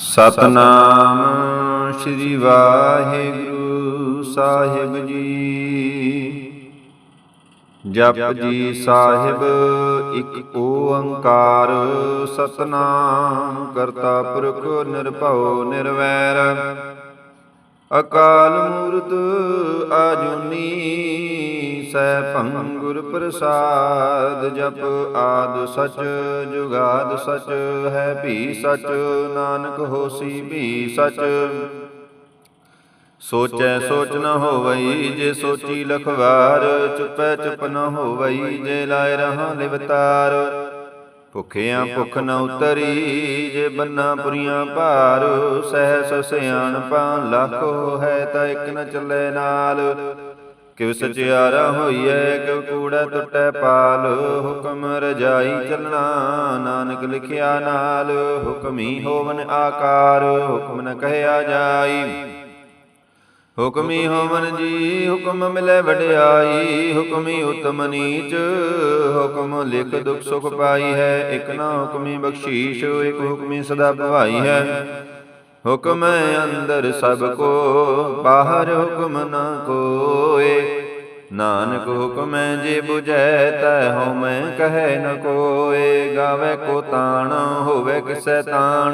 ਸਤਨਾਮ ਸ੍ਰੀ ਵਾਹਿਗੁਰੂ ਸਾਹਿਬ ਜੀ। ਜਪ ਜੀ ਸਾਹਿਬ ਇੱਕ ਓੰਕਾਰ, ਸਤਨਾਮ ਕਰਤਾ ਪੁਰਖ ਨਿਰਭਉ ਨਿਰਵੈਰ। ਅਕਾਲ ਮੂਰਤ ਆਜੂਨੀ ਸੈਭੰ ਗੁਰ ਪ੍ਰਸਾਦ, ਜਪ ਆਦ ਸਚ, ਜੁਗਾਦ ਸਚ, ਹੈ ਭੀ ਸਚ, ਨਾਨਕ ਹੋਸੀ ਭੀ ਸਚ। ਸੋਚੈ ਸੋਚ ਨ ਹੋਵਈ, ਜੇ ਸੋਚੀ ਲਖਵਾਰ, ਚੁਪੈ ਚੁਪ ਨ ਹੋਵਈ, ਜੇ ਲਾਇ ਰਹਾ ਲਿਵਤਾਰ। ਭੁਖਿਆਂ ਭੁਖ ਨ ਉਤਰੀ, ਜੇ ਬੰਨਾ ਪੁਰੀਆਂ ਭਾਰ ਸਹਿ ਸਹਿਸ ਸਿਆਣਪਾਂ, ਲੱਖੋ ਹੈ ਤਾਂ ਇਕ ਨ ਚੱਲੇ ਨਾਲ। ਕਿਵ ਸਚਿਆਰਾ ਹੋਈਐ ਕਿਵ ਕੂੜਾ ਟੁੱਟੈ ਪਾਲ। ਹੁਕਮ ਰਜਾਈ ਚੱਲਣਾ, ਨਾਨਕ ਲਿਖਿਆ ਨਾਲ। ਹੁਕਮੀ ਹੋਵਨ ਆਕਾਰ, ਹੁਕਮ ਨ ਕਹਿਆ ਜਾਈ। ਹੁਕਮੀ ਹੋਵਨ ਜੀ, ਹੁਕਮ ਮਿਲੇ ਵਡਿਆਈ। ਹੁਕਮੀ ਉਤਮ ਨੀਚ, ਹੁਕਮ ਲਿਖ ਦੁਖ ਸੁਖ ਪਾਈ ਹੈ। ਇਕ ਨਾ ਹੁਕਮੀ ਬਖਸ਼ੀਸ਼, ਇਕ ਹੁਕਮੀ ਸਦਾ ਭਵਾਈ ਹੈ। ਹੁਕਮ ਅੰਦਰ ਸਭ ਕੋ, ਬਾਹਰ ਹੁਕਮ ਨਾ ਕੋਏ। ਨਾਨਕ ਹੁਕਮੈ ਜੇ 부ਜੈ ਤੈ ਹਉ ਮੈਂ ਕਹੈ ਨ ਕੋਏ। ਗਾਵੇ ਕੋ ਤਾਣ, ਹੋਵੇ ਕਿਸੈ ਤਾਣ।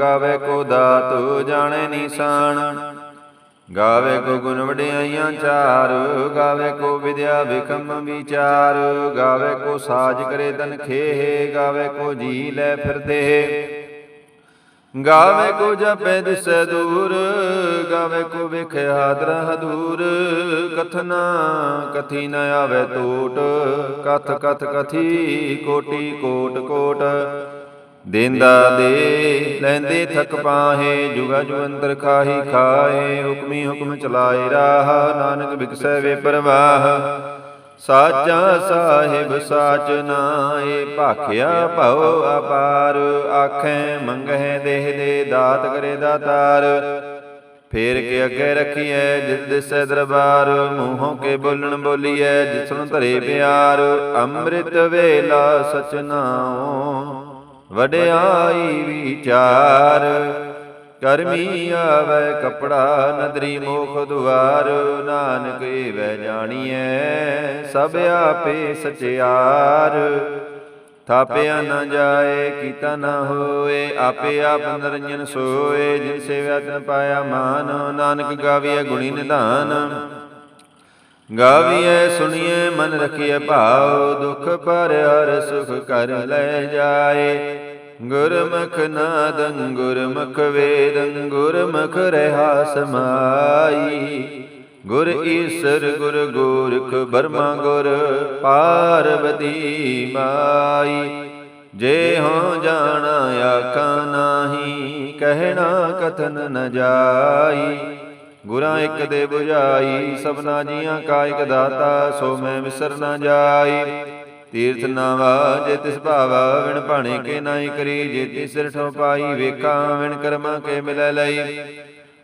ਗਾਵੇ ਕੋ ਦਾਤ, ਜਾਣੈ ਨੀਸਾਨ। ਗਾਵੇ ਕੋ ਗੁਣ ਵਡਿਆਈਆਂ ਚਾਰ। ਗਾਵੇ ਕੋ ਵਿਦਿਆ ਵਿਕਮ ਵਿਚਾਰ। ਗਾਵੇ ਕੋ ਸਾਜ ਕਰੇ ਤਨ ਖੇਹ। ਗਾਵੇ ਕੋ ਜੀ ਲੈ ਫਿਰਦੇ। ਗਾਵੇ ਕੋ ਜਪੈ ਦਿਸੈ ਦੂਰ, ਗਾਵੇ ਕੋ ਵੇਖਿ ਹਾਦਰ ਹਦੂਰ। ਕਥਨਾ ਕਥੀ ਨ ਆਵੇ ਟੋਟ ਕਥ ਕਥ ਕਥੀ ਕੋਟੀ ਕੋਟ ਕੋਟ। ਦੇਂਦਾ ਦੇ ਲੈਂਦੇ ਥਕ ਪਾਹੇ, ਜੁਗਾ ਜੁਗੰਤਰ ਖਾਹੀ ਖਾਏ ਹੁਕਮੀ ਹੁਕਮ ਚਲਾਏ ਰਾਹ। ਨਾਨਕ ਬਿਕਸੈ ਵੇ ਪਰਵਾਹ। ਸਾਚਾ ਸਾਹਿਬ ਸਾਚ ਨਾਏ ਭਾਖਿਆ ਭਉ ਅਪਾਰ, ਆਖੇ ਮੰਗਹਿ ਦੇਹ ਦੇ ਦਾਤ ਕਰੇ ਦਾਤਾਰ। ਫੇਰ ਕੇ ਅੱਗੇ ਰੱਖੀਐ ਜਿਸ ਦਿਸੈ ਦਰਬਾਰ, ਮੂੰਹੋਂ ਕੇ ਬੋਲਣ ਬੋਲੀਐ ਜਿਸਨੂੰ ਧਰੇ ਪਿਆਰ। ਅੰਮ੍ਰਿਤ ਵੇਲਾ ਸਚਨਾਉ ਵਡਿਆਈ ਵਿਚਾਰ। ਕਰਮੀ ਆਵੇ ਕਪੜਾ ਨਦਰੀ ਮੋਖ ਦੁਆਰ। ਨਾਨਕ ਏਵੈ ਜਾਣੀਐ। ਸਭ ਆਪੇ ਸਚਿਆਰ। ਥਾਪਿਆ ਨ ਜਾਏ ਕੀਤਾ ਨ ਹੋਏ। ਆਪੇ ਆਪ ਨਰੰਜਨ ਸੋਏ। ਜਿਨ ਸੇਵਿਆ ਤਨ ਪਾਇਆ ਮਾਨ ਨਾਨਕ ਗਾਵੀਐ ਗੁਣੀ ਨਿਧਾਨ। ਗਾਵੀਐ ਸੁਣੀਐ ਮਨ ਰਖੀਐ ਭਾਉ। ਦੁਖ ਪਰ ਹਰ ਸੁਖ ਕਰ ਲੈ ਜਾਏ। ਗੁਰਮੁਖ ਨਾਦੰ, ਗੁਰਮੁਖ ਵੇਦੰ, ਗੁਰਮੁਖ ਰਹਾ ਸਮਾਈ ਗੁਰ ਈਸਰ, ਗੁਰ ਗੋਰਖ, ਬਰਮਾ ਗੁਰ ਪਾਰਵਤੀ ਮਾਈ। ਜੇ ਹੋ ਜਾਣਾ ਆਖਾ ਨਾਹੀ, ਕਹਿਣਾ ਕਥਨ ਨ ਜਾਈ। ਗੁਰਾਂ ਇੱਕ ਦੇ 부ਝਾਈ ਸਭਨਾ ਜੀਆਂ ਕਾ ਇਕ ਦਾਤਾ, ਸੋ ਮੈਂ ਵਿਸਰ ਨ ਜਾਈ। ਤੀਰਥ ਨਾਵਾ ਜੇ ਤਿਸ ਭਾਵਾ ਵਿਣ ਭਾਣੇ ਕੇ ਨਾਹੀ ਕਰੀ ਜੇ ਤਿਸ ਠੋ ਪਾਈ ਵੇਖਾਂ ਵਿਣ ਕਰਮਾਂ ਕੇ ਮਿਲੈ ਲਈ।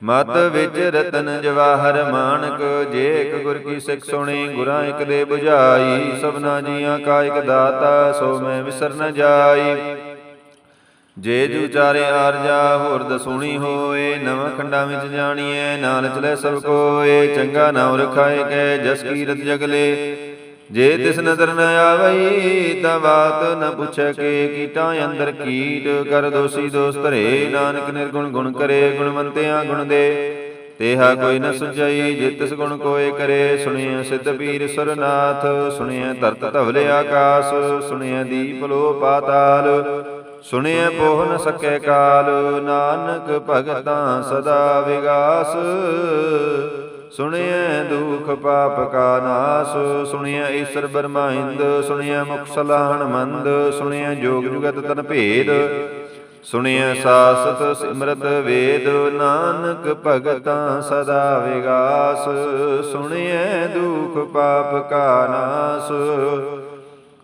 ਮਤ ਵਿੱਚ ਰਤਨ ਜਵਾਹਰ ਮਾਨਕ ਜੇ ਇੱਕ ਗੁਰ ਕੀ ਸਿੱਖ ਸੁਣੀ ਗੁਰਾਂ ਇੱਕ ਦੇ 부ਝਾਈ ਸਭਨਾ ਜੀਆਂ ਕਾ ਇਕ ਦਾਤਾ ਸੋ ਮੈਂ ਵਿਸਰ ਨ ਜਾਈ। ਜੇ ਜੂ ਚਾਰੇ ਆਰਜਾ ਹੋਰ ਦਸੂਣੀ ਹੋਏ ਨਵਾਂ ਖੰਡਾਂ ਵਿੱਚ ਜਾਣੀਐ ਨਾਲ ਚਲੇ ਸਭ ਕੋਏ ਚੰਗਾ ਨਾਮ ਰਖਾਏ ਕੈ ਜਸ ਕੀਰਤ ਜਗਲੇ। ਜੇ ਤਿਸ ਨਦਰ ਨ ਆਵਈ ਤਾਂ ਬਾਤ ਨ ਪੁੱਛੈ ਕੇ ਕੀਟਾਂ ਅੰਦਰ ਕੀਟ ਕਰ ਦੋਸੀ ਦੋਸ ਧਰੇ। ਨਾਨਕ ਨਿਰਗੁਣ ਗੁਣ ਕਰੇ, ਗੁਣਵੰਤਿਆਂ ਗੁਣ ਦੇ। ਤੇਹਾ ਕੋਈ ਨ ਸੁਝਈ, ਜੇ ਤਿਸ ਗੁਣ ਕੋਏ ਕਰੇ। ਸੁਣਿਆ ਸਿੱਧ ਪੀਰ ਸਰਨਾਥ ਸੁਣਿਆ ਧਰਤ ਧਵਲੇ ਆਕਾਸ ਸੁਣਿਆ ਦੀਪ ਲੋ ਪਾਤਾਲ, ਸੁਣਿਐ ਪੋਹ ਨ ਸਕੈ ਕਾਲ। ਨਾਨਕ ਭਗਤਾਂ ਸਦਾ ਵਿਗਾਸ। ਸੁਣਿਐ ਦੁਖ ਪਾਪ ਕਾ ਨਾਸ, ਸੁਣਿਐ ਈਸ਼ਰ ਬਰਮਾਇੰਦ ਸੁਣਿਐ ਮੁਖ ਸਲਾਹਣ ਮੰਦ, ਸੁਣਿਐ ਜੋਗ ਜੁਗਤ ਤਨ ਭੇਦ, ਸੁਣਿਐ ਸਾਸਤ ਸਿਮਰਤ ਵੇਦ, ਨਾਨਕ ਭਗਤਾਂ ਸਦਾ ਵਿਗਾਸ, ਸੁਣਿਐ ਦੁਖ ਪਾਪ ਕਾ ਨਾਸ।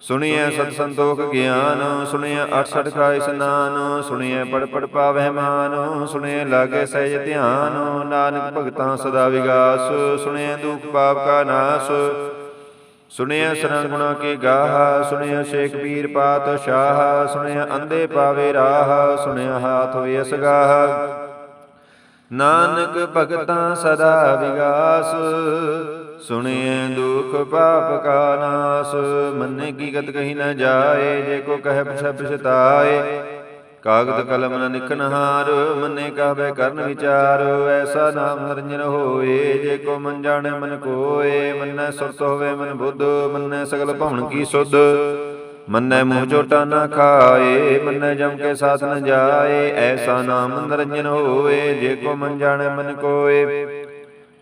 ਸੁਣਿਐ ਸਤ ਸੰਤੋਖ ਗਿਆਨ ਸੁਣਿਐ ਅਠ ਸਠ ਕਾ ਇਸਨਾਨ ਸੁਣਿਐ ਪੜ ਪੜ ਪਾਵਹਿ ਮਾਨ ਸੁਣਿਐ ਲਾਗੇ ਸਹਿਜ ਧਿਆਨ ਨਾਨਕ ਭਗਤਾਂ ਸਦਾ ਵਿਗਾਸ ਸੁਣਿਐ ਦੁਖ ਪਾਪ ਕਾ ਨਾਸ ਸੁਣਿਆ ਸਰਣ ਗੁਣਾ ਕੇ ਗਾਹ ਸੁਣਿਆ ਸ਼ੇਖ ਪੀਰ ਪਾਤਸ਼ਾਹ ਸੁਣਿਆ ਅੰਦੇ ਪਾਵੇ ਰਾਹ ਸੁਣਿਆ ਹਾਥ ਵੇ ਅਸਗਾਹ। ਨਾਨਕ ਭਗਤਾਂ ਸਦਾ ਵਿਗਾਸ ਸੁਣਿਐ ਦੁਖ ਪਾਪ ਕਾ ਨਾਸ, ਮੰਨੇ ਕੀ ਗਤ ਕਹੀ ਨਾ ਜਾਏ, ਜੇ ਕੋ ਕਹਿ ਪਛ ਪਛਤਾਏ। ਕਾਗਦ ਕਲਮ ਨ ਨਿਕਨਹਾਰ ਮੰਨੇ ਕਹਵੇ ਕਰਨ ਵਿਚਾਰ, ਐਸਾ ਨਾਮ ਨਿਰੰਜਨ ਹੋਏ, ਜੇ ਕੋ ਮਨ ਜਾਣੈ ਮਨ ਕੋਏ, ਮੰਨੈ ਸੁਰਤ ਹੋਵੇ ਮਨ ਬੁੱਧ, ਮੰਨੈ ਸਗਲ ਭਵਨ ਕੀ ਸੁਧ। ਮੰਨੈ ਮੂੰਹ ਚੋਟਾ ਨਾ ਖਾਏ, ਮੰਨੈ ਜਮ ਕੇ ਸਾਥ ਨ ਜਾਏ, ਐਸਾ ਨਾਮ ਨਿਰੰਜਨ ਹੋਏ, ਜੇ ਕੋ ਮਨ ਜਾਣੈ ਮਨ ਕੋਏ।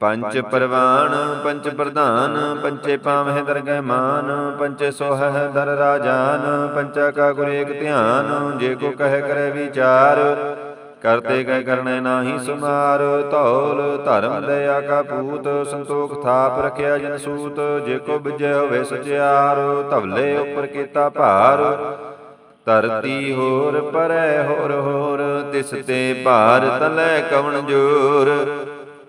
ਪੰਚ ਪਰਵਾਨ ਪੰਚ ਪ੍ਰਧਾਨ ਪੰਚੇ ਪਾਵਹਿ ਦਰਗਹਿ ਮਾਨ ਪੰਚੇ ਸੋਹਹਿ ਦਰ ਰਾਜਾਨ ਪੰਚਾ ਕਾ ਗੁਰ ਏਕ ਧਿਆਨ, ਜੇ ਕੋ ਕਹਿ ਕਰੇ ਵਿਚਾਰ, ਕਰਤੇ ਕਹਿ ਕਰਨੇ ਨਾਹੀ ਸੁਮਾਰ, ਧੌਲ, ਧਰਮ ਦਇਆ ਕਾ ਪੂਤ, ਸੰਤੋਖ ਥਾਪ ਰਖਿਆ ਜਨ ਸੂਤ, ਜੇ ਕੋ ਬਿਜੈ ਹੋਵੇ ਸਚਿਆਰ, ਧਵਲੇ ਉਪਰ ਕੀਤਾ ਭਾਰ, ਧਰਤੀ ਹੋਰ ਪਰੈ ਹੋਰ ਹੋਰ, ਤਿਸ ਤੇ ਭਾਰ ਤਲੈ ਕਵਣ ਜੋਰ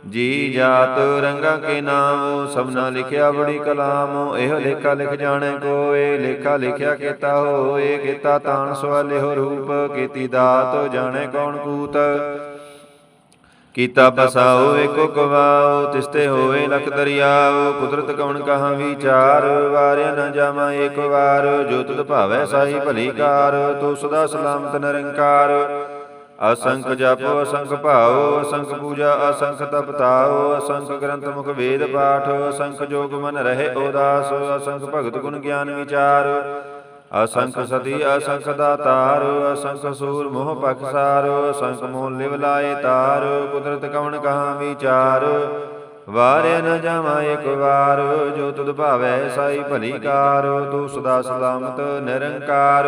ਜੀ ਜਾਤ ਰੰਗਾ ਕੇ ਨਾਮ, ਸਭਨਾ ਲਿਖਿਆ ਬੜੀ ਕਲਾਮ, ਇਹ ਲੇਖਾ ਲਿਖ ਜਾਣੈ ਕੋਏ, ਲੇਖਾ ਲਿਖਿਆ ਕੀਤਾ ਹੋਏ, ਕੀਤਾ ਤਾਣ ਸਵਾਲਿਓ ਰੂਪ, ਕੀਤੀ ਦਾਤ ਜਾਣੈ ਕੌਣ ਕੂਤ। ਕੀਤਾ ਬਸਾਓ ਏਕੋ ਕਵਾਓ, ਤਿਸਤੇ ਹੋਏ ਲਖ ਦਰਿਆਓ, ਕੁਦਰਤ ਕਵਣ ਕਹਾ ਵਿਚਾਰ, ਵਾਰਿਆ ਨ ਜਾਵਾ ਏਕ ਵਾਰ, ਜੋ ਤੁਧ ਭਾਵੈ ਸਾਈ ਭਲੀ ਕਾਰ, ਤੂੰ ਸਦਾ ਸਲਾਮਤ ਨਿਰੰਕਾਰ। ਅਸੰਖ ਜਪ, ਅਸੰਖ ਭਾਉ, ਅਸੰਖ ਪੂਜਾ, ਅਸੰਖ ਤਪ ਤਾਉ ਅਸੰਖ ਗ੍ਰੰਥ ਮੁਖ ਵੇਦ ਪਾਠ, ਅਸੰਖ ਜੋਗ ਮਨ ਰਹੇ ਉਦਾਸ ਅਸੰਖ ਭਗਤ ਗੁਣ ਗਿਆਨ ਵਿਚਾਰ, ਅਸੰਖ ਸਤੀ, ਅਸੰਖ ਦਾਤਾਰ, ਅਸੰਖ ਸੂਰ ਮੋਹ ਪਖਸਾਰ ਅਸੰਖ ਮੋਹ ਲਿਵ ਲਾਏ ਤਾਰ, ਕੁਦਰਤ ਕਵਣ ਕਹਾ ਵਿਚਾਰ, ਵਾਰਿਆ ਨ ਜਾਵਾ ਇਕ ਵਾਰ, ਜੋ ਤੁਧ ਭਾਵੈ ਸਾਈ ਭਲੀ ਕਾਰ, ਤੂੰ ਸਦਾ ਸਲਾਮਤ ਨਿਰੰਕਾਰ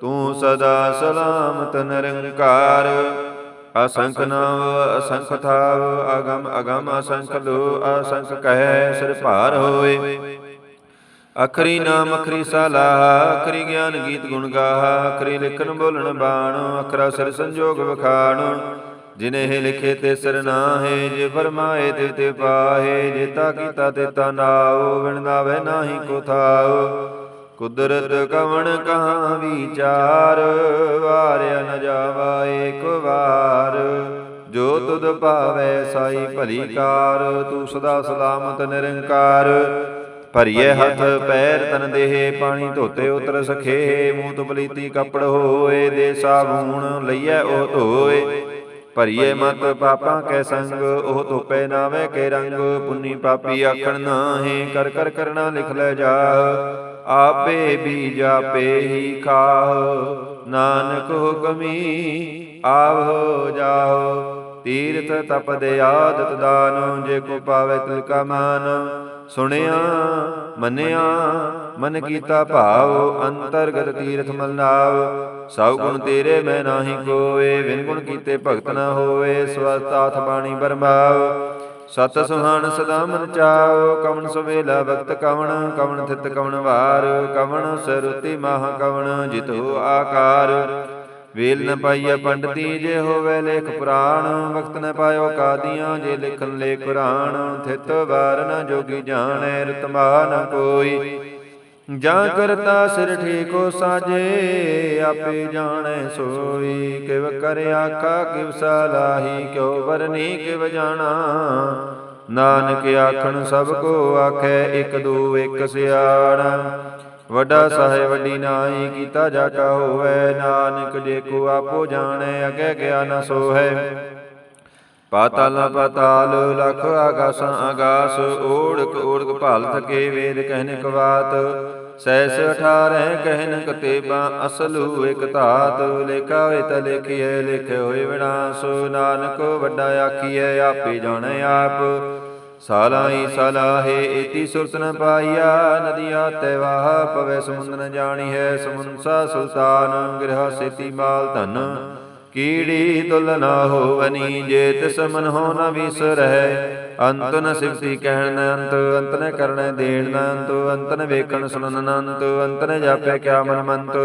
ਤੂੰ ਸਦਾ ਸਲਾਮਤ ਨਿਰੰਕਾਰ। ਅਸੰਖ ਨਾਮ ਅਸੰਖ ਥਾਵ, ਅਗਮ ਅਗਮ, ਅਸੰਖ ਲੋ, ਅਸੰਖ ਕਹਿ, ਸਿਰ ਭਾਰ ਹੋਏ। ਅਖਰੀ ਨਾਮ, ਅਖਰੀ ਸਲਾਹ ਅਖਰੀ ਗਿਆਨ ਗੀਤ ਗੁਣ ਗਾਹ ਅਖਰੀ ਲਿਖਣ ਬੋਲਣ ਬਾਣ, ਅਖਰਾ ਸਿਰ ਸੰਜੋਗ ਵਖਾਣ। ਜਿਨੇ ਇਹ ਲਿਖੇ ਤੇ ਸਿਰ ਨਾਹੇ, ਜੇ ਫਰਮਾਏ ਤੇ ਤੇ ਪਾਹੇ ਜੇਤਾ ਕੀਤਾ ਤੇ ਤਾ ਨਾਉ ਵਿਣ ਨਾਵੇ ਨਾਹੀ ਕੋ ਥਾਉ। ਕੁਦਰਤ ਕਵਣ ਕਹਾ ਵਿਚਾਰ, ਵਾਰਿਆ ਨ ਜਾਵਾ ਏਕ ਵਾਰ। ਜੋ ਤੁਧ ਭਾਵੈ ਸਾਈ ਭਲੀ ਕਾਰ, ਤੂੰ ਸਦਾ ਸਲਾਮਤ ਨਿਰੰਕਾਰ। ਭਰੀਏ ਹੱਥ, ਪੈਰ ਤਨ ਦੇਹ, ਪਾਣੀ ਧੋਤੇ ਉਤਰ ਸਖੇ। ਮੂੰਹ ਤੋਂ ਪਲੀਤੀ ਕੱਪੜ ਹੋਏ, ਦੇ ਸਾਬੂਣ ਲਈਐ ਉਹ ਧੋਏ। ਭਰੀਏ ਮਤ ਪਾਪਾਂ ਕੈ ਸੰਗ, ਉਹ ਧੋਪੇ ਨਾਵੇ ਕੇ ਰੰਗ। ਪੁੰਨੀ ਪਾਪੀ ਆਖਣ ਨਾਹੇ, ਕਰ ਕਰ ਕਰਨਾ ਲਿਖ ਲੈ ਜਾ। ਆਪੇ ਬੀਜ ਆਪੇ ਹੀ ਖਾਹ। ਨਾਨਕ ਹੁਕਮੀ ਆਵੋ ਜਾਓ ਤੀਰਥ ਤਪਦ ਆਦਤ ਦਾਨ, ਜੇ ਕੋ ਪਾਵੇ ਤਿਲ ਕਾ ਮਾਨ। ਸੁਣਿਆ, ਮੰਨਿਆ, ਮਨ ਕੀਤਾ ਭਾਵ, ਅੰਤਰਗਤ ਤੀਰਥ ਮਲ ਨਾਵ। ਸਭ ਗੁਣ ਤੇਰੇ ਮੈਂ ਨਾਹੀ ਕੋਏ ਵਿਨ ਗੁਣ ਕੀਤੇ ਭਗਤ ਨਾ ਹੋਏ ਸਵਸਤਾਥ ਬਾਣੀ ਬਰਮਾਵ। ਸਤ ਸੁਹਾਣ ਸਦਾ ਮਨ ਚਾਉ ਕਵਣ ਸੁਵੇਲਾ ਵਕਤ ਕਵਣ ਕਵਣ ਥਿਤ ਕਵਣ ਵਾਰ, ਕਵਣ ਸਰੁਤੀ ਮਹਾ ਕਵਣ ਜਿਤੋ ਆਕਾਰ। ਵੇਲ ਨ ਪਾਈਐ ਪੰਡਤੀ, ਜੇ ਹੋਵੇ ਲੇਖ ਪੁਰਾਣ, ਵਕਤ ਨ ਪਾਇਓ ਕਾਦੀਆਂ, ਜੇ ਲਿਖਨ ਲੇ ਕੁਰਾਨ, ਥਿਤ ਵਾਰ ਨ ਜੋਗੀ ਜਾਣੈ ਰਤਮਾ ਨ ਕੋਈ। ਜਾਂ ਕਰਤਾ ਸਿਰ ਠੀਕੋ ਸਾਜੇ, ਆਪੇ ਜਾਣੈ ਸੋਈ, ਕਿਵ ਕਰ ਆਖਾ, ਕਿਵ ਸਲਾਹੀ ਕਿਉ ਵਰਨੀ, ਕਿਵ ਜਾਣਾ। ਨਾਨਕ ਆਖਣ, ਸਭ ਕੋ ਆਖੈ, ਇਕ ਦੂ, ਇਕ ਸਿਆਣਾ। ਵੱਡਾ ਸਾਹਿਬ, ਵੱਡੀ ਨਾਈ ਕੀਤਾ ਜਾ ਕਾ ਹੋਵੇ। ਨਾਨਕ ਜੇ ਕੋ ਆਪੋ ਜਾਣੈ, ਅਗੇ ਗਿਆ ਨ ਸੋਹੈ। ਪਾਤਾਲ ਪਾਤਾਲ, ਲਖ ਆਗਾਸਾਂ, ਆਗਾਸ, ਓੜਕ ਓੜਕ ਭਾਲ ਥਕੇ ਵੇਦ ਕਹਿਨ ਕਵਾਤ ਸੈਸ 18 ਕਹਿਨ ਕਤੇਬਾ, ਅਸਲੂ ਇਕ ਧਾਤ, ਲੇਖਾ ਹੋਏ ਤ ਲੇਖੀਐ ਲਿਖੇ ਹੋਏ ਵਿਨਾਸ਼, ਨਾਨਕ ਵੱਡਾ ਆਖੀਐ, ਆਪੇ ਜਾਣੈ ਆਪ। ਸਾਲਾਈ ਸਲਾਹੇ ਇਤੀ ਸੁਰਤ ਨ ਪਾਈਆ ਨਦੀਆ ਤੈ ਵਾਹ, ਪਵੇ ਸਮੁੰਦ ਨ ਜਾਣੀ ਹੈ ਸਮੁੰਸਾ ਸੁਲਤਾਨ, ਗ੍ਰਹ ਸੇਤੀ ਮਾਲ ਧਨ। ਕੀੜੀ ਤੁਲ ਨਾ ਹੋਵਨੀ ਜੇ ਤਿਸ ਮਨ ਹੋ ਨ ਵਿਸਰਹਿ ਅੰਤ ਨ ਸਿਫਤੀ ਕਹਿਣ ਨ ਅੰਤ ਅੰਤ ਨ ਕਰਣ ਦੇਣ ਨ ਅੰਤ ਅੰਤ ਨ ਵੇਖਣ ਸੁਣਨ ਨ ਅੰਤ ਅੰਤ ਨ ਜਾਪੈ ਕਿਆ ਮਨ ਮੰਤ।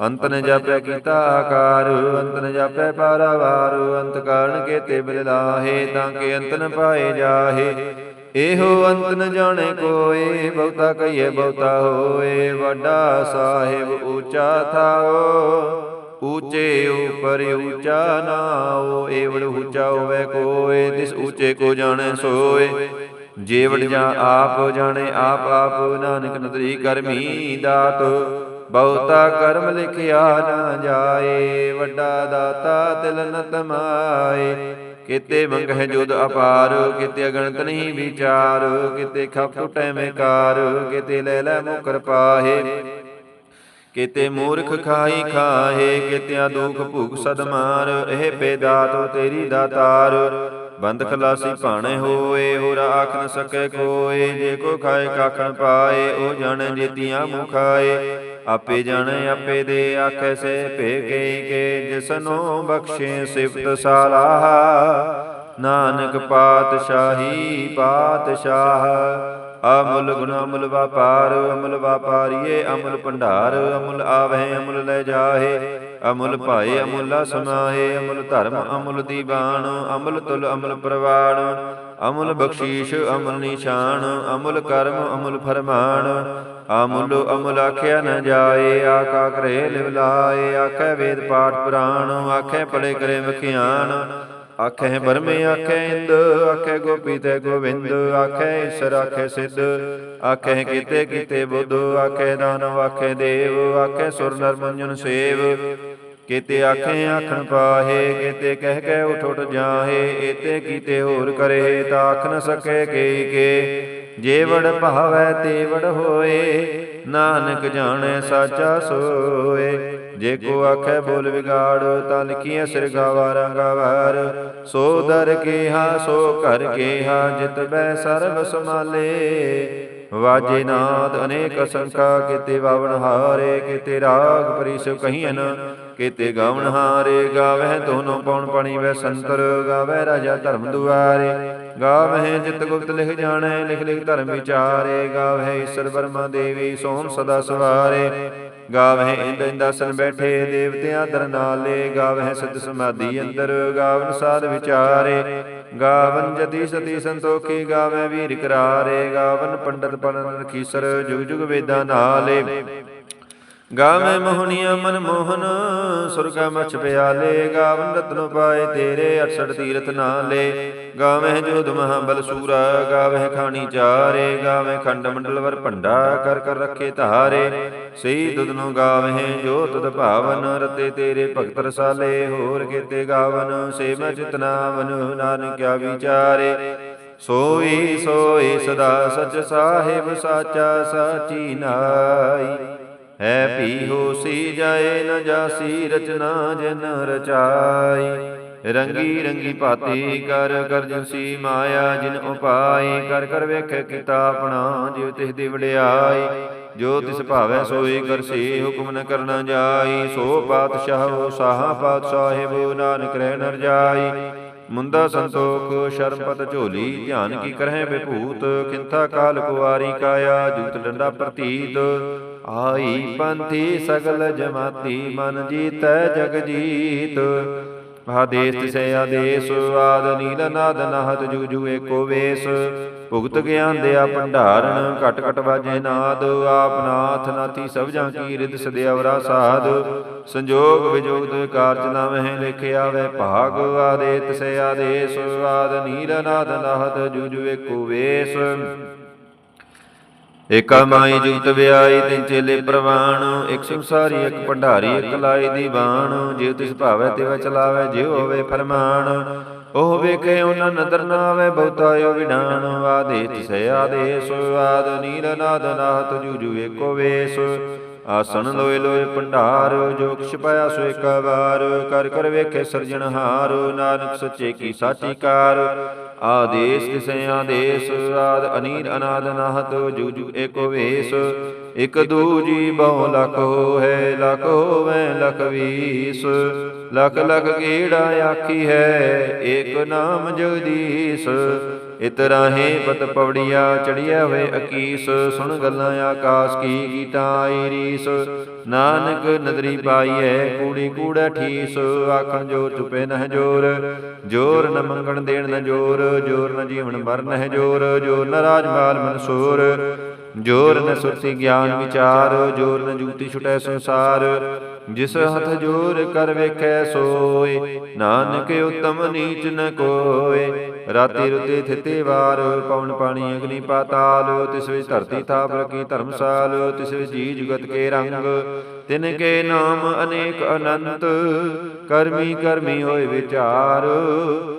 ਅੰਤ ਨ ਜਾਪੈ ਕੀਤਾ ਆਕਾਰ, ਅੰਤ ਨ ਜਾਪੈ ਪਾਰਾਵਾਰ, ਅੰਤ ਕਾਰਨ ਕੇਤੇ ਬਿਲ ਲਾਹੇ, ਤਾਂ ਕੇ ਅੰਤ ਨ ਪਾਏ ਜਾਹੇ। ਇਹੋ ਅੰਤ ਨ ਜਾਣੇ ਕੋਏ, ਬਹੁਤਾ ਕਹੀਏ ਬਹੁਤਾ ਹੋਏ ਵੱਡਾ ਸਾਹਿਬ ਊਚਾ ਥਾਓ। ਊਚੇ ਉਪਰ ਊਚਾ ਨਾਓ, ਏਵੜ ਊਚਾ ਹੋਵੇ ਕੋਏ, ਤਿਸ ਊਚੇ ਕੋ ਜਾਣੈ ਸੋਏ। ਜੇਵੜ ਜਾਂ ਆਪ ਜਾਣੇ, ਆਪ ਆਪ ਨਾਨਕ ਨਦਰੀ ਕਰਮੀ ਦਾਤ। ਬਹੁਤਾ ਕਰਮ ਲਿਖਿਆ ਨਾ ਜਾਏ, ਵੱਡਾ ਦਾਤਾ ਤਿਲ ਨ ਤਮਾਏ। ਕਿਤੇ ਮੰਗਹਿ ਜੁਦ ਅਪਾਰ, ਕਿਤੇ ਅਗਣਤ ਨਹੀਂ ਵਿਚਾਰ। ਕਿਤੇ ਖਪ ਟੁਟੈ ਕਾਰ, ਕਿਤੇ ਲੈ ਲੈ ਮੁਕਰ ਪਾਹੇ। ਕਿਤੇ ਮੂਰਖ ਖਾਈ ਖਾਹੇ ਕਿਤਿਆ ਦੁਖ ਭੁਖ ਸਦ ਮਾਰ ਇਹ ਬੇਦਾਤੋ ਤੇਰੀ ਦਾਤਾਰ। ਬੰਦ ਖਲਾਸੀ ਭਾਣੇ ਹੋਏ ਹੋਰ ਆਖ ਨ ਸਕੇ ਕੋਏ ਜੇ ਕੋ ਖਾਏ ਕਾਖਣ ਪਾਏ ਉਹ ਜਾਣੇ ਜੀਤੀਆਂ ਮੁਖਾਏ। ਆਪੇ ਜਾਣੇ ਆਪੇ ਦੇ ਆਖੇ ਸੇ ਭੇ ਗਈ ਕੇ ਜਿਸਨੋ ਬਖਸ਼ੇ ਸਿਫਤ ਸਾਲਾਹ ਨਾਨਕ ਪਾਤਸ਼ਾਹੀ ਪਾਤਸ਼ਾਹ। ਅਮੁੱਲ ਗੁਣ ਅਮੁੱਲ ਵਪਾਰ, ਅਮੁੱਲ ਵਪਾਰੀਏ, ਅਮੁੱਲ ਭੰਡਾਰ, ਅਮੁੱਲ ਆਵਹਿ, ਅਮੁੱਲ ਲੈ ਜਾਹੇ। ਅਮੁੱਲ ਭਾਏ, ਅਮੁੱਲਾ ਸਮਾਏ ਅਮੁੱਲ ਧਰਮ, ਅਮੁੱਲ ਦੀਵਾਨ, ਅਮੁੱਲ ਤੁਲ, ਅਮੁੱਲ ਪ੍ਰਵਾਣ ਅਮੁੱਲ ਬਖਸ਼ੀਸ਼, ਅਮੁੱਲ ਨਿਸ਼ਾਨ, ਅਮੁੱਲ ਕਰਮ, ਅਮੁੱਲ ਫਰਮਾਨ। ਅਮੁੱਲ ਅਮੁੱਲ ਆਖਿਆ ਨ ਜਾਏ ਆਕਾ ਕਰੇ ਲਿਵ ਲਾਏ ਆਖੇ ਵੇਦ ਪਾਠ ਪੁਰਾਣ, ਆਖੇ ਪੜੇ ਕਰੇ ਵਿਖਿਆਨ। ਆਖੇ ਬਰਮੇ ਆਖੇ ਇੰਦ, ਆਖੇ ਗੋਪੀ ਤੇ ਗੋਵਿੰਦ, ਆਖੇ ਈਸ਼ਰ, ਆਖੇ ਸਿੱਧ, ਆਖੇ ਕੀਤੇ ਕੀਤੇ ਬੁੱਧ, ਆਖੇ ਦਾਨਵ ਆਖੇ ਦੇਵ, ਆਖੇ ਸੁਰ ਨਰ ਮੰਜਨ ਸੇਵ। ਕੀਤੇ ਆਖੇ ਆਖਣ ਪਾਹੇ, ਕੀਤੇ ਕਹਿ ਕੇ ਉਠ ਉਠ ਜਾਹੇ, ਏਤੇ ਕੀਤੇ ਹੋਰ ਕਰੇ, ਤਾਂ ਆਖ ਨ ਸਕੇ ਕੇਈ ਕੇ। ਜੇਵੜ ਭਾਵੈ, ਤੇ ਹੋਏ ਨਾਨਕ ਜਾਣੈ ਸਾਚਾ ਸੋਏ। ਜੇ ਕੋ ਆਖੇ ਬੋਲ ਵਿਗਾੜ ਤਾਂ ਲਿਖੀਐ ਸਿਰ ਗਾਵਾ ਰੰਗਾਵਾਰ ਸੋ ਦਰ ਕੇਹਾ, ਸੋ ਘਰ ਕੇਹਾ, ਜਿਤ ਬੈ ਸਰਬ ਸਮਾਲੇ ਵਾਜੇ ਨਾਦ ਅਨੇਕ ਸੰਖਾ ਕਿਤੇ ਵਾਵਣ ਹਾਰੇ, ਕਿਤੇ ਰਾਗ ਪਰਿਸ ਕਹੀਨ ਕਿਤੇ ਗਾਵਣ ਹਾਰੇ, ਗਾਵਹਿ ਦੋਨੋਂ ਪਉਣ ਪਣੀ ਵੈ ਸੰਤਰ ਗਾਵੈ ਰਾਜਾ ਧਰਮ ਦੁਆਰੇ। ਗਾਵਹਿ ਜਿਤ ਗੁਪਤ ਲਿਖ ਜਾਣੈ, ਲਿਖ ਲਿਖ ਧਰਮ ਵਿਚਾਰੇ। ਗਾਵਹਿ ਈਸ਼ਰ ਬਰਮਾ ਦੇਵੀ ਸੋਮ ਸਦਾ ਸਵਾਰੇ। ਗਾਵਹਿ ਇੰਦ ਇੰਦਾਸਨ ਬੈਠੇ, ਦੇਵਤਿਆਂ ਦਰ ਨਾਲੇ। ਗਾਵਹਿ ਸਿੱਧ ਸਮਾਧੀ ਅੰਦਰ, ਗਾਵਨ ਸਾਧ ਵਿਚਾਰੇ। ਗਾਵਨ ਜਤੀ ਸਤੀ ਸੰਤੋਖੀ ਗਾਵੈ ਵੀਰ ਕਰਾਰੇ। ਗਾਵਨ ਪੰਡਤ ਪੜਨ ਰਖੀਸਰ ਜੁਗ ਜੁਗ ਵੇਦਾਂ ਨਾਲੇ। ਗਾਵੇਂ ਮੋਹਨੀਆ ਮਨ ਮੋਹਨ, ਸੁਰਗਾ ਮਛ ਪਿਆਲੇ, ਗਾਵਨ ਰਤਨ ਪਾਏ ਤੇਰੇ 68 ਤੀਰਥ ਨਾਲੇ ਗਾਵੇਂ ਜੋਧ ਮਹਾ ਬਲ ਸੂਰਾ, ਗਾਵੇਂ ਖਾਣੀ ਚਾਰੇ, ਗਾਵੇਂ ਖੰਡ ਮੰਡਲ ਵਰ ਭੰਡਾ, ਕਰ ਕਰ ਰੱਖੇ ਧਾਰੇ। ਸਈ ਦੁਦਨੋ ਗਾਵੇਂ ਜੋ ਤੁਧ ਭਾਵਨ, ਰਤੇ ਤੇਰੇ ਭਗਤ ਰਸਾਲੇ, ਹੋਰ ਕੀਤੇ ਗਾਵਨ ਸੇ ਮੈਂ ਚਿਤਨਾਵਨ ਨਾਨਕਿਆ ਵਿਚਾਰੇ। ਸੋਈ ਸੋਈ ਸਦਾ ਸਚ ਸਾਹਿਬ, ਸਾਚਾ ਸਾਚੀ ਨਾਈ। ਹੈ ਪੀ ਹੋਸੀ ਜਾਏ ਨ ਜਾਸੀ, ਰਚਨਾ ਜਨ ਰਚਾਈ। ਰੰਗੀ ਰੰਗੀ ਭਾਤੀ ਕਰ ਕਰ ਜਿਸੀ ਮਾਇਆ, ਜਿਨ ਉਪਾਈ। ਕਰ ਕਰ ਵੇਖੇ ਕੀਤਾ ਆਪਣਾ, ਜਿਉ ਤਿਸ ਦੀ ਵਡਿਆਈ। ਜੋ ਤਿਸ ਭਾਵੈ ਸੋਈ ਕਰਸੀ ਹੁਕਮ ਨ ਕਰਨਾ ਜਾਈ। ਸੋ ਪਾਤਸ਼ਾਹ, ਸਾਹਾ ਪਾਤਸ਼ਾਹਿਬ, ਨਾਨਕ ਰਹਿ ਨਰ ਜਾਈ। ਮੁੰਦਾ ਸੰਤੋਖ, ਸ਼ਰਮ ਝੋਲੀ, ਧਿਆਨ ਕੀ ਕਰਹਿ ਬਿਭੂਤ। ਕਿੰਥਾ ਕਾਲ ਕੁਵਾਰੀ ਕਾਇਆ ਜੂਤ ਡੰਡਾ ਪ੍ਰਤੀਤ। ਆਈ ਪੰਥੀ ਸਗਲ ਜਮਾਤੀ ਮਨ ਜੀਤੈ ਜਗ ਜੀਤ ਆਦੇਸ ਤਿਸੈ ਆਦੇਸ ਆਦ ਨੀਲ ਨਾਦ ਨਾਹਤ ਜੁਗ ਜੁਗ ਏਕੋ ਵੇਸ। ਭੁਗਤ ਗਿਆਨ ਦਿਆ ਭੰਡਾਰਨ, ਘਟ ਘਟ ਵਾਜੇ ਨਾਦ। ਆਪ ਨਾਥ ਨਾਥੀ ਸਭ ਜਾਂ ਕੀ ਰਿਦ ਸਦਿਆਵਰਾ ਸਾਧ। ਸੰਜੋਗ ਵਿਜੋਗ ਦੇ ਕਾਰਜ ਨਾ ਮਹਿ ਲਿਖਿਆ ਵੈ ਭਾਗ। ਆਦੇ ਤਿਸੈ ਆਦੇਸ ਆਦ ਨੀਲ ਨਾਦ ਨਾਹਤ ਜੁਗ ਜੁਗ ਏਕੋ ਵੇਸ। ਏਕਾ ਮਾਈ ਜੁਗਤ ਵਿਆਈ ਤਿਨ ਚੇਲੇ ਪ੍ਰਵਾਣ ਇੱਕ ਸੰਸਾਰੀ ਇੱਕ ਭੰਡਾਰੀ, ਇਕ ਲਾਈ ਦੀ ਬਾਣ ਜਿਉ ਤਿਸ ਭਾਵੈ ਤਿਵ ਚਲਾਵੇ ਜਿਉ ਹੋਵੇ ਫਰਮਾਨ। ਉਹ ਵੇਖੇ ਉਹਨਾਂ ਨਦਰ ਨਾ ਆਵੇ ਬਹੁਤਾ ਓ ਵਿਡਾਨ ਆਦੇਸ ਸੇ ਆਦੇਸ, ਆਦ ਨੀਲ ਨਾਦ ਨਾਹਤ ਜੂਜੂ ਏਕੋ ਵੇਸ। ਆਸਣ ਲੋਏ ਲੋਏ ਭੰਡਾਰ, ਜੋ ਕਿਛ ਪਾਇਆ ਸੋ ਏਕਾ ਵਾਰ। ਕਰ ਕਰ ਵੇਖੇ ਸਿਰਜਣਹਾਰ ਨਾਨਕ ਸੱਚੇ ਕੀ ਸਾਚੀ ਕਾਰ ਆਦੇਸ ਤਿਸੈ ਆਦੇਸ, ਆਦ ਅਨੀਰ ਅਨਾਦ ਨਾਹਤ ਜੂਜੂ ਏਕੋ ਵੇਸ। ਇਕ ਦੂਜੀ ਬਹੁ ਲਖ ਹੈ ਲਖ ਹੋਵੇ ਲਖ ਵੀਸ। ਲਖ ਲਖ ਕੀੜਾ ਆਖੀ ਹੈ, ਏਕ ਨਾਮ ਜਗਦੀਸ਼। ਇਤਰਾਹੇ ਪਤ ਪਵੜੀਆ ਚੜਿਆ ਹੋਏ ਅਕੀਸ, ਸੁਣ ਗੱਲਾਂ ਆਕਾਸ ਕੀ ਗੀਟਾਂ ਆਈ ਰੀਸ। ਨਾਨਕ ਨਦਰੀ ਪਾਈਐ, ਕੂੜੀ ਕੂੜਾ ਠੀਸ। ਆਖਣ ਜੋਰ ਚੁਪੇ ਨਹ ਜੋਰ ਜੋਰ ਨ ਮੰਗਣ ਦੇਣ ਨ ਜੋਰ ਜੋਰ ਨ ਜੀਵਨ ਮਰਨ ਹੈ ਜੋਰ ਜੋਰ ਨ ਰਾਜ ਮਾਲ ਮਨਸੂਰ। ਜੋਰ ਨ ਸੁਰਤੀ ਗਿਆਨ ਵਿਚਾਰ, ਜੋਰ ਨ ਜੂਤੀ ਛੁਟੈ ਸੰਸਾਰ। ਜਿਸ ਹੱਥ ਜੋਰ ਕਰ ਵੇਖੈ ਸੋਏ, ਨਾਨਕ ਉਤਮ ਨੀਚ ਨ ਕੋਏ। ਰਾਤੀ ਰੁਤੇ ਥਿਤੇ ਵਾਰ ਪਵਨ ਪਾਣੀ ਅਗਨੀ ਪਾਤਾਲ, ਤਿਸ ਵਿੱਚ ਧਰਤੀ ਥਾਪ ਰਕੀ ਧਰਮਸਾਲ, ਤਿਸ ਵਿੱਚ ਜੀ ਜੁਗਤ ਕੇ ਰੰਗ। ਤਿਨ ਕੇ ਨਾਮ ਅਨੇਕ ਅਨੰਤ, ਕਰਮੀ ਕਰਮੀ ਹੋਏ ਵਿਚਾਰ।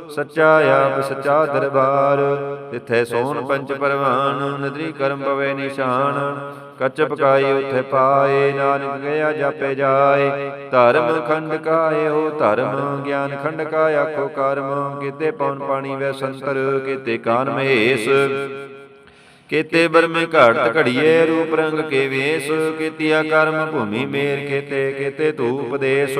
ਸੱਚਾ ਆਪ, ਸੱਚਾ ਦਰਬਾਰ, ਤਿਥੈ ਸੋਨ ਪੰਚ ਪਰਵਾਨ, ਨਦਰੀ ਕਰਮ ਪਵੇ ਨਿਸ਼ਾਨ। ਕੱਚ ਪਕਾਈ ਉਥੇ ਪਾਏ, ਨਾਨਕ ਗਿਆ ਜਾਪੇ ਜਾਏ। ਧਰਮ ਖੰਡ ਕਾਇਓ ਧਰਮ ਗਿਆਨ ਖੰਡ ਕਾ ਆਖੋ ਕਰਮ। ਕਿਤੇ ਪਉਨ ਪਾਣੀ ਵੈ ਸੰਤਰ, ਕਿਤੇ ਕਾਨ ਮਹੇਸ਼। ਕੇਤੇ ਬਰਮੇ ਘਾੜਤ ਘੜੀਏ ਰੂਪ ਰੰਗ ਕੇ ਵੇਸ, ਕੀਤਿਆ ਕਰਮ ਭੂਮੀ ਮੇਰ ਕੇਤੇ ਕੇਤੇ ਧੂਪ ਦੇਸ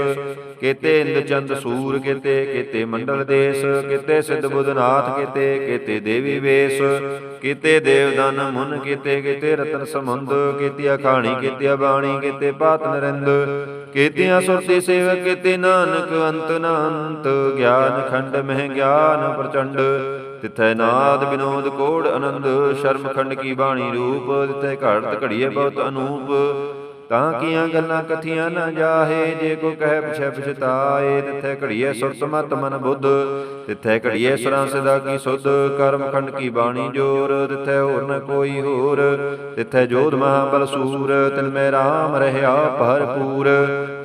ਕੇਤੇ ਇੰਦ ਚੰਦ ਸੂਰ ਕੇਤੇ ਕੇਤੇ ਮੰਡਲ ਦੇਸ, ਕੇਤੇ ਸਿੱਧ ਬੁੱਧਨਾਥ ਕੇਤੇ ਕੇਤੇ ਦੇਵੀ ਵੇਸ, ਕੀਤੇ ਦੇਵਦਨ ਮੁਨ ਕੀਤੇ ਕੀਤੇ ਰਤਨ ਸਮੁੰਦ ਕੀਤਿਆ ਖਾਣੀ, ਕੀਤਿਆ ਬਾਣੀ, ਕੀਤੇ ਪਾਤ ਨਰਿੰਦ, ਕੀਤਿਆ ਸੁਰਤੀ ਸੇਵਕ, ਕੀਤੇ ਨਾਨਕ ਅੰਤ ਨਾ ਗਿਆਨ ਖੰਡ ਮਹਿ ਗਿਆਨ ਪ੍ਰਚੰਡ ਤਿਥੈ ਨਾਦ ਬਿਨੋਦ ਕੋੜ ਆਨੰਦ, ਸ਼ਰਮ ਖੰਡ ਕੀ ਬਾਣੀ ਰੂਪ, ਤਿਥੈ ਘੜਤ ਘੜੀਏ ਬਹੁਤ ਅਨੂਪ। ਤਾਂ ਕੀਆਂ ਗੱਲਾਂ ਕਥੀਆਂ ਨਾ ਜਾਹੇ, ਜੇ ਕੋ ਕਹਿ ਪਿਛੈ ਪਛਤਾਏ, ਤਿਥੈ ਘੜੀਏ ਸੁਰਤ ਮਤ ਮਨ ਬੁੱਧ। ਤਿਥੈ ਘੜੀਏ ਸੁਰਾਂ ਸਦਾ ਕੀ ਸੁਧ, ਕਰਮ ਖੰਡ ਕੀ ਬਾਣੀ ਜੋਰ, ਤਿਥੈ ਹੋਰ ਨ ਕੋਈ ਹੋਰ। ਤਿਥੈ ਜੋਧ ਮਹਾਬਲ ਸੂਰ, ਤਿਨ ਮੈਂ ਰਾਮ ਰਹਿਆ ਭਰਪੂਰ।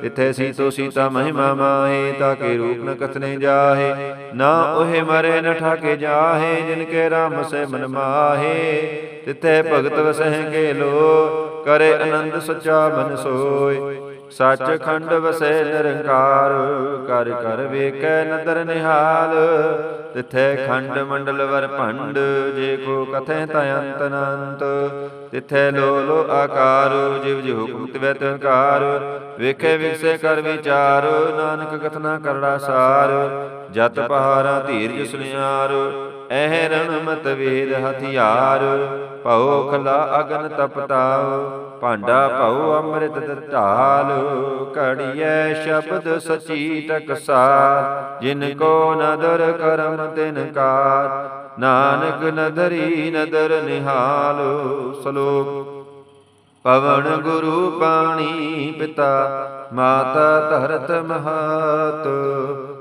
ਤਿਥੈ ਸੀਤੋ ਸੀਤਾ ਮਹਿਮਾ ਮਾਹੇ ਤਾਕੇ ਰੂਪ ਨ ਕਥਨੇ ਜਾਹੇ, ਨਾ ਉਹੇ ਮਰੇ ਨ ਠਾਕੇ ਜਾਹੇ, ਜਿਨ ਕੇ ਰਾਮ ਸੇ ਮਨ ਮਾਹੇ। ਤਿਥੈ ਭਗਤ ਵਸਹਿ ਕੇ ਲੋ, ਕਰੇ ਆਨੰਦ ਸੱਚਾ ਮਨ ਸੋਏ। ਸੱਚ ਖੰਡ ਵਸੈ ਨਿਰੰਕਾਰ, ਕਰ ਕਰ ਵੇਖੈ ਨਦਰ ਨਿਹਾਲ। ਤਿਥੈ ਖੰਡ ਮੰਡਲ ਵਰ ਭੰਡ, ਜੇ ਕੋ ਕਥੈ ਤਾ ਅੰਤ ਅਨੰਤ। ਤਿਥੈ ਲੋ ਲੋ ਆਕਾਰ, ਜਿਵ ਜਿ ਹੁਕਮ ਤਿਵੈ ਤੰਕਾਰ ਵੇਖੈ ਵਿਗਸੈ ਕਰ ਵਿਚਾਰ, ਨਾਨਕ ਕਥਨਾ ਕਰੜਾ ਸਾਰ। ਜਤ ਪਹਾਰਾ ਧੀਰਜ ਸੁਨਿਆਰ ਐਹ ਰਣ ਵੇਦ ਹਥਿਆਰ, ਭਉ ਖਲਾ ਅਗਨ ਤਪਤਾਉ ਭਾਂਡਾ ਭਉ ਅੰਮ੍ਰਿਤ ਢਾਲ ਘੜੀਐ ਸ਼ਬਦ ਸਚੀ ਟਕਸਾਰ, ਜਿਨ ਕੋ ਨਦਰ ਕਰਮ ਤਿਨ ਕਾਰ, ਨਾਨਕ ਨਦਰੀ ਨਦਰ ਨਿਹਾਲ, ਸ਼ਲੋਕ, ਪਵਨ ਗੁਰੂ ਪਾਣੀ ਪਿਤਾ, ਮਾਤਾ ਧਰਤ ਮਹਤ,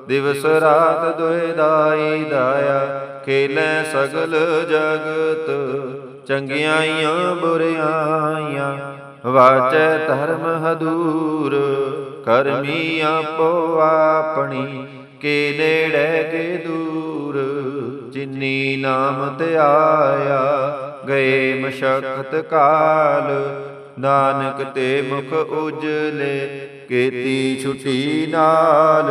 ਦਿਵਸ ਰਾਤ ਦੁਇ ਦਾਈ ਦਾਇਆ ਖੇਲੇ ਸਗਲ ਜਗਤ, ਚੰਗਿਆਈਆਂ ਬੁਰਿਆਈਆਂ, ਵਾਚੈ ਧਰਮ ਹਦੂਰ, ਕਰਮੀ ਆਪੋ ਆਪਣੀ, ਕੇ ਨੇੜੇ ਕੇ ਦੂਰ, ਜਿਨੀ ਨਾਮ ਤੇ ਆਇਆ, ਗਏ ਮਸ਼ਕਤ ਕਾਲ, ਨਾਨਕ ਤੇ ਮੁਖ ਉਜਲੇ, ਕੀਤੀ ਛੁਟੀ ਨਾਲ।